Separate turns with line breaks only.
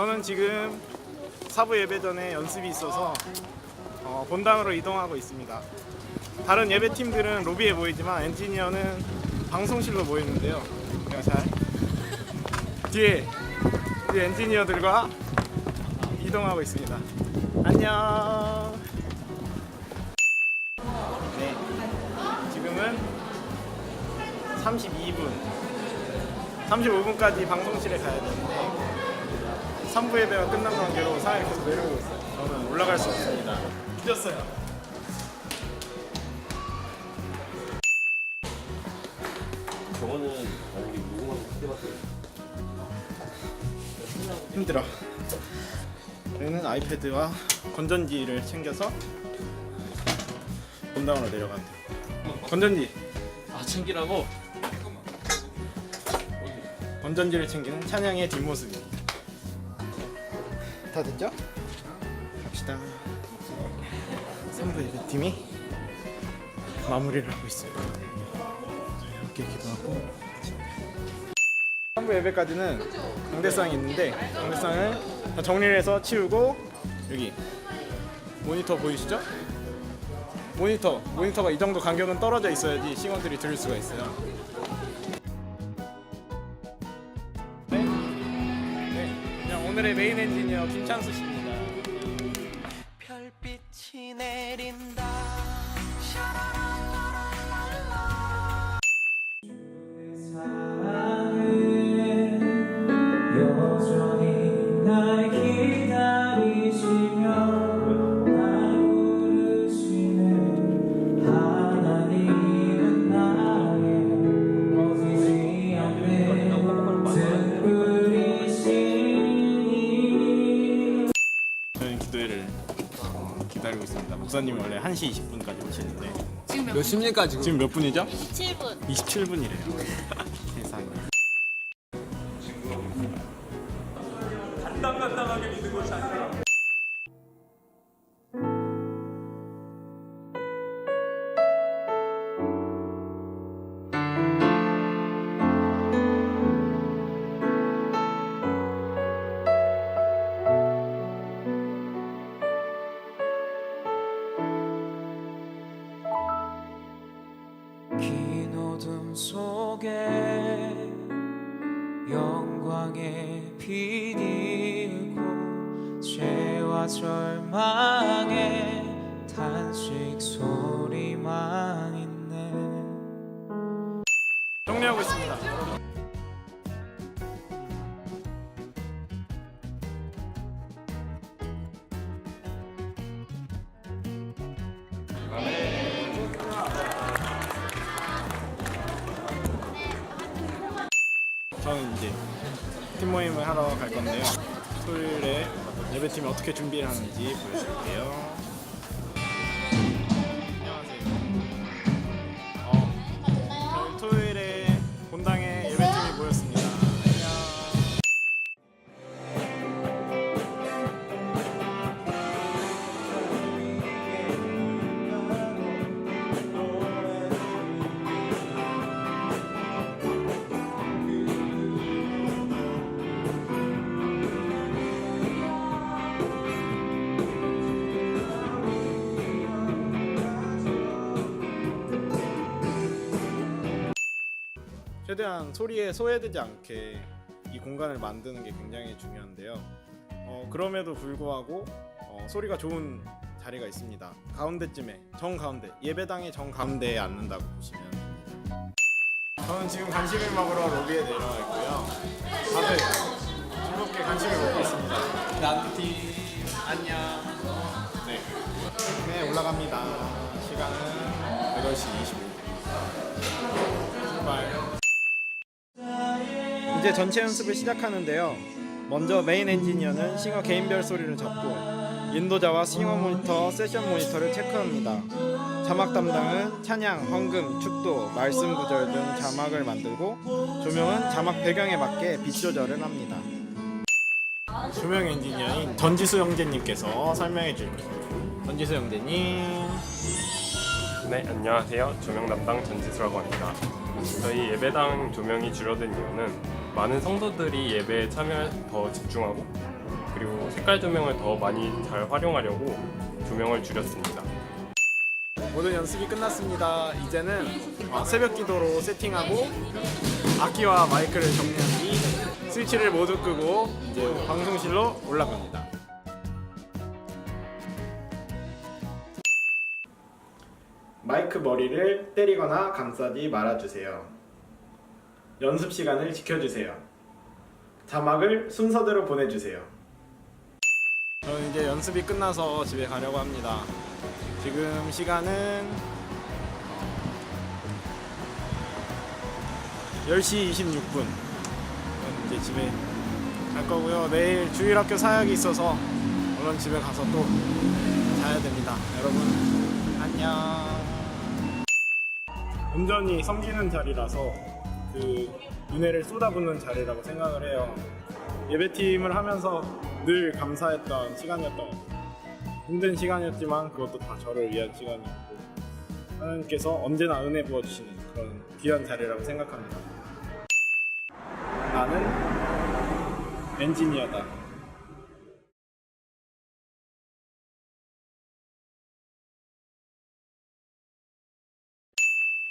저는 지금 사부 예배 전에 연습이 있어서 어, 본당으로 이동하고 있습니다. 다른 예배 팀들은 로비에 모이지만 엔지니어는 방송실로 모이는데요. 제가 잘 뒤에 뒤에 엔지니어들과 이동하고 있습니다. 안녕. 네, 지금은 32분, 35분까지 방송실에 가야 되는데 3부 예배가 끝난 관계로 상황이 계속 내려오고 있어요. 저는 올라갈 수 없습니다. 늦었어요.
저거는 만약에 크게 봤어요.
힘들어. 저희는 아이패드와 건전지를 챙겨서 본당으로 내려가면 돼요. 건전지,
아 챙기라고?
건전지를 챙기는 찬양의 뒷모습입니다. 다 됐죠? 갑시다. 3부 예배 팀이 마무리를 하고 있어요. 함께 기도하고 3부 예배까지는 강대상이 있는데 강대상을 다 정리를 해서 치우고 여기 모니터 보이시죠? 모니터 모니터가 이 정도 간격은 떨어져 있어야지 싱어들이 들을 수가 있어요. 오늘의 메인 엔지니어 김창수 씨입니다. 목사님이 원래 1시 20분까지 오시는데
지금
몇몇 시입니까 지금?
지금 몇 분이죠?
7분.
27분이래요. 세상에.
긴 어둠 속에 빛이 있고 죄와 절망의 탄식 소리만 있네
정리하고 있습니다. 저는 이제 팀 모임을 하러 갈 건데요. 토요일에 예배팀이 어떻게 준비를 하는지 보여드릴게요. 최대한 소리에 소외되지 않게 이 공간을 만드는 게 굉장히 중요한데요. 어, 그럼에도 불구하고 어, 소리가 좋은 자리가 있습니다. 가운데쯤에 정 가운데 예배당의 정 가운데에 앉는다고 보시면 됩니다. 저는 지금 간식을 먹으러 로비에 내려와 있고요. 다들 즐겁게 간식을 먹고 있습니다. 나티팀 안녕. 네. 네 올라갑니다. 시간은 8시 25분. 출발. 이제 전체 연습을 시작하는데요. 먼저 메인 엔지니어는 싱어 개인별 소리를 잡고 인도자와 싱어 모니터, 세션 모니터를 체크합니다. 자막 담당은 찬양, 헌금, 축도, 말씀 구절 등 자막을 만들고 조명은 자막 배경에 맞게 빛 조절을 합니다. 조명 엔지니어인 전지수 형제님께서 설명해 줄 거예요. 전지수 형제님.
네, 안녕하세요. 조명 담당 전지수라고 합니다. 저희 예배당 조명이 줄어든 이유는 많은 성도들이 예배에 참여에 더 집중하고 그리고 색깔 조명을 더 많이 잘 활용하려고 조명을 줄였습니다.
모든 연습이 끝났습니다. 이제는 어, 새벽 기도로 세팅하고 악기와 마이크를 정리한 뒤 스위치를 모두 끄고 이제 방송실로 올라갑니다. 마이크 머리를 때리거나 감싸지 말아주세요. 연습 시간을 지켜주세요. 자막을 순서대로 보내주세요. 저는 이제 연습이 끝나서 집에 가려고 합니다. 지금 시간은 10시 26분. 이제 집에 갈 거고요. 내일 주일 학교 사역이 있어서 얼른 집에 가서 또 자야 됩니다. 여러분 안녕. 온전히 섬기는 자리라서 그 은혜를 쏟아붓는 자리라고 생각을 해요. 예배팀을 하면서 늘 감사했던 시간이었던. 힘든 시간이었지만 그것도 다 저를 위한 시간이었고 하나님께서 언제나 은혜 부어주시는 그런 귀한 자리라고 생각합니다. 나는 엔지니어다.